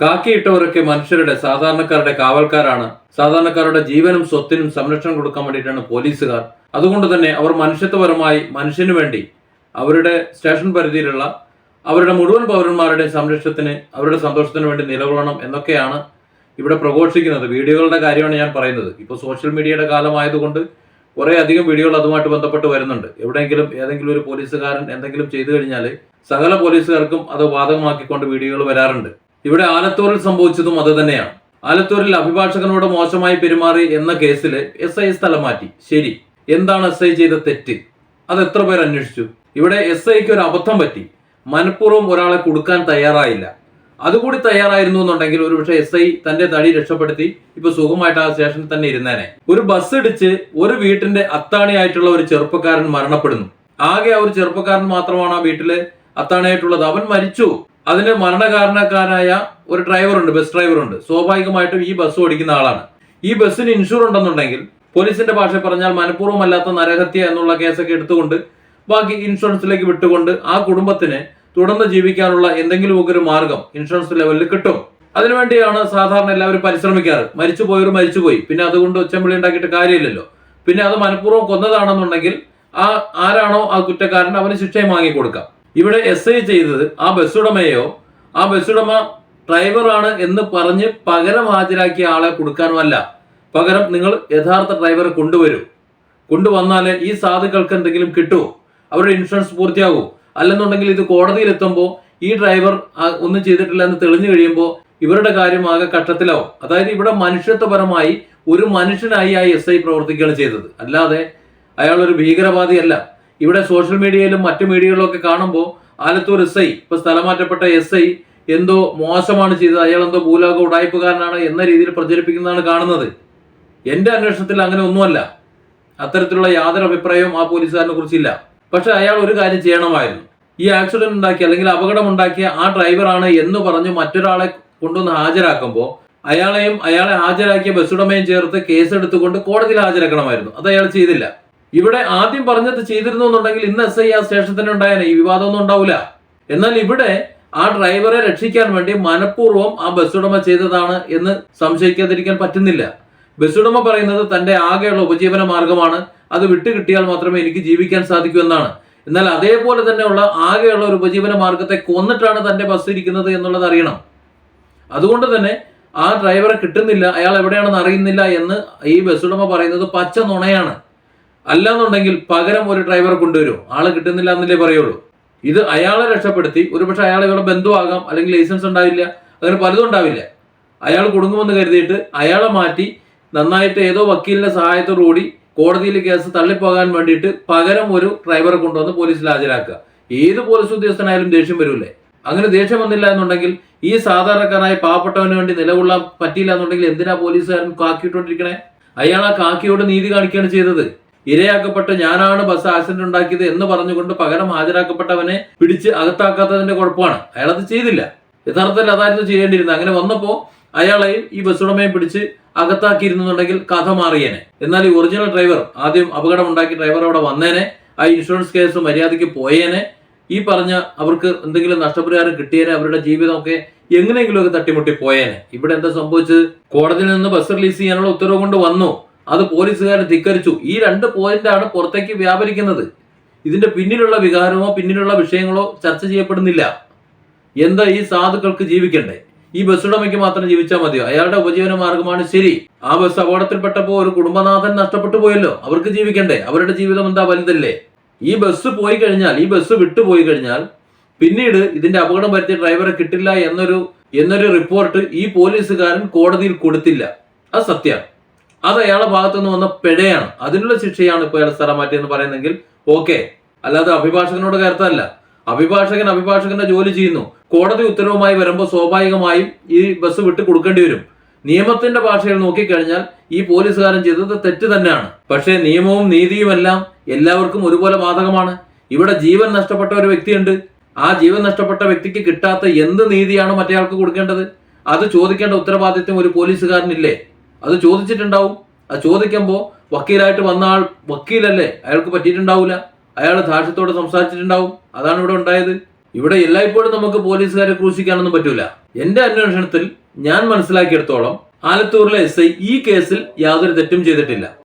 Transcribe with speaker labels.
Speaker 1: കാക്കിയിട്ടവരൊക്കെ മനുഷ്യരുടെ സാധാരണക്കാരുടെ കാവൽക്കാരാണ്. സാധാരണക്കാരുടെ ജീവനും സ്വത്തിനും സംരക്ഷണം കൊടുക്കാൻ വേണ്ടിയിട്ടാണ് പോലീസുകാർ. അതുകൊണ്ട് തന്നെ അവർ മനുഷ്യത്വപരമായി മനുഷ്യന് വേണ്ടി അവരുടെ സ്റ്റേഷൻ പരിധിയിലുള്ള അവരുടെ മുഴുവൻ പൗരന്മാരുടെയും സംരക്ഷണത്തിന് അവരുടെ സന്തോഷത്തിന് വേണ്ടി നിലകൊള്ളണം എന്നൊക്കെയാണ് ഇവിടെ പ്രഘോഷിക്കുന്നത്. വീഡിയോകളുടെ കാര്യമാണ് ഞാൻ പറയുന്നത്. ഇപ്പോൾ സോഷ്യൽ മീഡിയയുടെ കാലമായതുകൊണ്ട് കുറേ അധികം വീഡിയോകൾ അതുമായിട്ട് ബന്ധപ്പെട്ട് വരുന്നുണ്ട്. എവിടെയെങ്കിലും ഏതെങ്കിലും ഒരു പോലീസുകാരൻ എന്തെങ്കിലും ചെയ്തു കഴിഞ്ഞാൽ സകല പോലീസുകാർക്കും അത് ബാധകമാക്കിക്കൊണ്ട് വീഡിയോകൾ വരാറുണ്ട്. ഇവിടെ ആലത്തൂരിൽ സംഭവിച്ചതും അത് തന്നെയാണ്. ആലത്തൂരിൽ അഭിഭാഷകനോട് മോശമായി പെരുമാറി എന്ന കേസിൽ എസ് ഐ സ്ഥലം മാറ്റി. ശരി. എന്താണ് എസ് ഐ ചെയ്ത തെറ്റ്? അത് എത്ര പേർ അന്വേഷിച്ചു? ഇവിടെ എസ് ഐക്ക് ഒരു അബദ്ധം പറ്റി. മനഃപൂർവം ഒരാളെ കൊടുക്കാൻ തയ്യാറായില്ല. അതുകൂടി തയ്യാറായിരുന്നു എന്നുണ്ടെങ്കിൽ ഒരുപക്ഷെ എസ് ഐ തന്റെ തടി രക്ഷപ്പെടുത്തി ഇപ്പൊ സുഖമായിട്ട് ആ സ്റ്റേഷനിൽ തന്നെ ഇരുന്നേനെ. ഒരു ബസ് ഇടിച്ച് ഒരു വീട്ടിന്റെ അത്താണിയായിട്ടുള്ള ഒരു ചെറുപ്പക്കാരൻ മരണപ്പെടുന്നു. ആകെ ആ ഒരു ചെറുപ്പക്കാരൻ മാത്രമാണ് ആ വീട്ടിൽ അത്താണിയായിട്ടുള്ളത്. അവൻ മരിച്ചു. അതിന് മരണകാരണക്കാരായ ഒരു ഡ്രൈവറുണ്ട് ബസ് ഡ്രൈവറുണ്ട്. സ്വാഭാവികമായിട്ടും ഈ ബസ് ഓടിക്കുന്ന ആളാണ്. ഈ ബസ്സിന് ഇൻഷുർ ഉണ്ടെന്നുണ്ടെങ്കിൽ പോലീസിന്റെ ഭാഷ പറഞ്ഞാൽ മനഃപൂർവമല്ലാത്ത നരഹത്യ എന്നുള്ള കേസൊക്കെ എടുത്തുകൊണ്ട് ബാക്കി ഇൻഷുറൻസിലേക്ക് വിട്ടുകൊണ്ട് ആ കുടുംബത്തിന് തുടർന്ന് ജീവിക്കാനുള്ള എന്തെങ്കിലുമൊക്കെ ഒരു മാർഗം ഇൻഷുറൻസ് ലെവലിൽ കിട്ടും. അതിനുവേണ്ടിയാണ് സാധാരണ എല്ലാവരും പരിശ്രമിക്കാറ്. മരിച്ചുപോയവർ മരിച്ചുപോയി പിന്നെ അതുകൊണ്ട് ഒച്ചമ്പിളി ഉണ്ടാക്കിയിട്ട് കാര്യമില്ലല്ലോ. പിന്നെ അത് മനഃപൂർവം കൊന്നതാണെന്നുണ്ടെങ്കിൽ ആ ആരാണോ ആ കുറ്റക്കാരൻ അവന് ശിക്ഷയും വാങ്ങിക്കൊടുക്കാം. ഇവിടെ എസ് ഐ ചെയ്തത് ആ ബസ്സുടമയോ ആ ബസ്സുടമ ഡ്രൈവറാണ് എന്ന് പറഞ്ഞ് പകരം ഹാജരാക്കിയ ആളെ കൊടുക്കാനുമല്ല. പകരം നിങ്ങൾ യഥാർത്ഥ ഡ്രൈവറെ കൊണ്ടുവരൂ. കൊണ്ടുവന്നാൽ ഈ സാധുക്കൾക്ക് എന്തെങ്കിലും കിട്ടുമോ അവരുടെ ഇൻഷുറൻസ് പൂർത്തിയാകുമോ അല്ലെന്നുണ്ടെങ്കിൽ ഇത് കോടതിയിൽ എത്തുമ്പോൾ ഈ ഡ്രൈവർ ഒന്നും ചെയ്തിട്ടില്ല എന്ന് തെളിഞ്ഞു കഴിയുമ്പോൾ ഇവരുടെ കാര്യം ആകെ കട്ടത്തിലാവും അതായത് ഇവിടെ മനുഷ്യത്വപരമായി ഒരു മനുഷ്യനായി ആ എസ് ഐ പ്രവർത്തിക്കുകയാണ് ചെയ്തത്. അല്ലാതെ അയാൾ ഒരു ഭീകരവാദിയല്ല. ഇവിടെ സോഷ്യൽ മീഡിയയിലും മറ്റു മീഡിയകളിലും ഒക്കെ കാണുമ്പോൾ ആലത്തൂർ എസ് ഐ ഇപ്പൊ സ്ഥലമാറ്റപ്പെട്ട എസ് ഐ എന്തോ മോശമാണ് ചെയ്തത്. അയാൾ എന്തോ ഭൂലോക ഉടായ്പുകാരനാണ് എന്ന രീതിയിൽ പ്രചരിപ്പിക്കുന്നതാണ് കാണുന്നത്. എന്റെ അന്വേഷണത്തിൽ അങ്ങനെ ഒന്നുമല്ല. അത്തരത്തിലുള്ള യാതൊരു അഭിപ്രായവും ആ പോലീസുകാരനെ കുറിച്ചില്ല. പക്ഷെ അയാൾ ഒരു കാര്യം ചെയ്യണമായിരുന്നു. ഈ ആക്സിഡന്റ് ഉണ്ടാക്കി അല്ലെങ്കിൽ അപകടം ഉണ്ടാക്കിയ ആ ഡ്രൈവറാണ് എന്ന് പറഞ്ഞ് മറ്റൊരാളെ കൊണ്ടുവന്ന് ഹാജരാക്കുമ്പോൾ അയാളെയും അയാളെ ഹാജരാക്കിയ ബസ് ഉടമയും ചേർത്ത് കേസെടുത്തുകൊണ്ട് കോടതിയിൽ ഹാജരാക്കണമായിരുന്നു. അത് അയാൾ ചെയ്തില്ല. ഇവിടെ ആദ്യം പറഞ്ഞത് ചെയ്തിരുന്നു എന്നുണ്ടെങ്കിൽ ഇന്ന് എസ് ഐ ആ സ്റ്റേഷനിൽ തന്നെ ഉണ്ടായേനെ. ഈ വിവാദമൊന്നും ഉണ്ടാവില്ല എന്നാൽ ഇവിടെ ആ ഡ്രൈവറെ രക്ഷിക്കാൻ വേണ്ടി മനഃപൂർവം ആ ബസ് ഉടമ ചെയ്തതാണ് എന്ന് സംശയിക്കാതിരിക്കാൻ പറ്റുന്നില്ല. ബസ് ഉടമ പറയുന്നത് തന്റെ ആകെയുള്ള ഉപജീവന മാർഗമാണ്. അത് വിട്ടുകിട്ടിയാൽ മാത്രമേ എനിക്ക് ജീവിക്കാൻ സാധിക്കൂ എന്നാണ്. എന്നാൽ അതേപോലെ തന്നെയുള്ള ആകെയുള്ള ഒരു ഉപജീവന മാർഗത്തെ കൊന്നിട്ടാണ് തന്റെ ബസ് ഇരിക്കുന്നത് എന്നുള്ളത് അറിയണം. അതുകൊണ്ട് തന്നെ ആ ഡ്രൈവറെ കിട്ടുന്നില്ല. അയാൾ എവിടെയാണെന്ന് അറിയുന്നില്ല എന്ന് ഈ ബസ് ഉടമ പറയുന്നത് പച്ച നുണയാണ്. അല്ലാന്നുണ്ടെങ്കിൽ പകരം ഒരു ഡ്രൈവറെ കൊണ്ടുവരും. ആൾ കിട്ടുന്നില്ല എന്നല്ലേ പറയുള്ളൂ. ഇത് അയാളെ രക്ഷപ്പെടുത്തി ഒരുപക്ഷെ അയാൾ ഇവിടെ ബന്ധുവാകാം അല്ലെങ്കിൽ ലൈസൻസ് ഉണ്ടാവില്ല അങ്ങനെ പലതും ഉണ്ടാവില്ല. അയാൾ കൊടുങ്ങുമെന്ന് കരുതിയിട്ട് അയാളെ മാറ്റി നന്നായിട്ട് ഏതോ വക്കീലിന്റെ സഹായത്തോടുകൂടി കോടതിയിൽ കേസ് തള്ളിപ്പോകാൻ വേണ്ടിയിട്ട് പകരം ഒരു ഡ്രൈവറെ കൊണ്ടുവന്ന് പോലീസിൽ ഹാജരാക്കുക. ഏത് പോലീസ് ഉദ്യോഗസ്ഥനായാലും ദേഷ്യം വരൂലേ അങ്ങനെ ദേഷ്യം വന്നില്ല എന്നുണ്ടെങ്കിൽ ഈ സാധാരണക്കാരായ പാവപ്പെട്ടവന് വേണ്ടി നിലകൊള്ളാൻ പറ്റിയില്ല എന്നുണ്ടെങ്കിൽ എന്തിനാ പോലീസുകാരൻ കാക്കിയിട്ടോണ്ടിരിക്കണേ? അയാൾ ആ കാക്കിയോട് നീതി കാണിക്കുകയാണ് ചെയ്തത്. ഇരയാക്കപ്പെട്ട് ഞാനാണ് ബസ് ആക്സിഡന്റ് ഉണ്ടാക്കിയത് എന്ന് പറഞ്ഞുകൊണ്ട് പകരം ഹാജരാക്കപ്പെട്ടവനെ പിടിച്ച് അകത്താക്കാത്തതിന്റെ കുഴപ്പമാണ്. അത് ചെയ്തില്ല. യഥാർത്ഥത്തിൽ അതായിരുന്നു ചെയ്യേണ്ടിയിരുന്നത്. അങ്ങനെ വന്നപ്പോ അയാളെയും ഈ ബസ് ഉടമയും പിടിച്ച് അകത്താക്കിയിരുന്നുണ്ടെങ്കിൽ കഥ മാറിയേനെ. എന്നാൽ ഈ ഒറിജിനൽ ഡ്രൈവർ ആദ്യം അപകടം ഉണ്ടാക്കി ഡ്രൈവർ അവിടെ വന്നേനെ. ആ ഇൻഷുറൻസ് കേസ് മര്യാദയ്ക്ക് പോയേനെ. ഈ പറഞ്ഞ അവർക്ക് എന്തെങ്കിലും നഷ്ടപരിഹാരം കിട്ടിയേനെ. അവരുടെ ജീവിതമൊക്കെ എങ്ങനെയെങ്കിലുമൊക്കെ തട്ടിമുട്ടി പോയേനെ. ഇവിടെ എന്താ സംഭവിച്ചത്? കോടതിയിൽ നിന്ന് ബസ് റിലീസ് ചെയ്യാനുള്ള ഉത്തരവ് കൊണ്ട് വന്നു. അത് പോലീസുകാരൻ ധിക്കരിച്ചു. ഈ രണ്ട് പോയിന്റാണ് പുറത്തേക്ക് വ്യാപരിക്കുന്നത്. ഇതിന്റെ പിന്നിലുള്ള വികാരമോ പിന്നിലുള്ള വിഷയങ്ങളോ ചർച്ച ചെയ്യപ്പെടുന്നില്ല. എന്താ ഈ സാധുക്കൾക്ക് ജീവിക്കണ്ടേ? ഈ ബസ് ഉടമയ്ക്ക് മാത്രം ജീവിച്ചാൽ മതിയോ? അയാളുടെ ഉപജീവന മാർഗമാണ് ശരി. ആ ബസ് അപകടത്തിൽപ്പെട്ടപ്പോ ഒരു കുടുംബനാഥൻ നഷ്ടപ്പെട്ടു പോയല്ലോ. അവർക്ക് ജീവിക്കണ്ടേ? അവരുടെ ജീവിതം എന്താ വലുതല്ലേ? ഈ ബസ് പോയി കഴിഞ്ഞാൽ ഈ ബസ് വിട്ടുപോയി കഴിഞ്ഞാൽ പിന്നീട് ഇതിന്റെ അപകടം വരുത്തിയ ഡ്രൈവറെ കിട്ടില്ല എന്നൊരു എന്നൊരു റിപ്പോർട്ട് ഈ പോലീസുകാരൻ കോടതിയിൽ കൊടുത്തില്ല. അത് സത്യമാണ് അത് അയാളുടെ ഭാഗത്തു നിന്ന് വന്ന പിഴയാണ്. അതിനുള്ള ശിക്ഷയാണ് ഇപ്പോൾ അയാൾ സ്ഥലം മാറ്റിയെന്ന് പറയുന്നെങ്കിൽ ഓക്കെ. അല്ലാതെ അഭിഭാഷകനോട് കയർത്തല്ല അഭിഭാഷകൻ അഭിഭാഷകന്റെ ജോലി ചെയ്യുന്നു. കോടതി ഉത്തരവുമായി വരുമ്പോൾ സ്വാഭാവികമായും ഈ ബസ് വിട്ട് കൊടുക്കേണ്ടി വരും. നിയമത്തിന്റെ ഭാഷയിൽ നോക്കിക്കഴിഞ്ഞാൽ ഈ പോലീസുകാരൻ ചെയ്തത് തെറ്റ് തന്നെയാണ്. പക്ഷേ നിയമവും നീതിയുമെല്ലാം എല്ലാവർക്കും ഒരുപോലെ ബാധകമാണ്. ഇവിടെ ജീവൻ നഷ്ടപ്പെട്ട ഒരു വ്യക്തിയുണ്ട്. ആ ജീവൻ നഷ്ടപ്പെട്ട വ്യക്തിക്ക് കിട്ടാത്ത എന്ത് നീതിയാണ് മറ്റേയാൾക്ക് കൊടുക്കേണ്ടത്? അത് ചോദിക്കേണ്ട ഉത്തരവാദിത്വം ഒരു പോലീസുകാരനില്ലേ? അത് ചോദിച്ചിട്ടുണ്ടാവും. അത് ചോദിക്കുമ്പോൾ വക്കീലായിട്ട് വന്ന ആൾ വക്കീലല്ലേ? അയാൾക്ക് പറ്റിയിട്ടുണ്ടാവില്ല അയാൾ ധാർഷ്ട്യത്തോടെ സംസാരിച്ചിട്ടുണ്ടാവും. അതാണ് ഇവിടെ ഉണ്ടായത്. ഇവിടെ എല്ലായ്പ്പോഴും നമുക്ക് പോലീസുകാരെ ക്രൂശിക്കാനൊന്നും പറ്റൂല. എന്റെ അന്വേഷണത്തിൽ ഞാൻ മനസ്സിലാക്കിയെടുത്തോളം ആലത്തൂരിലെ എസ് ഐ ഈ കേസിൽ യാതൊരു തെറ്റും ചെയ്തിട്ടില്ല.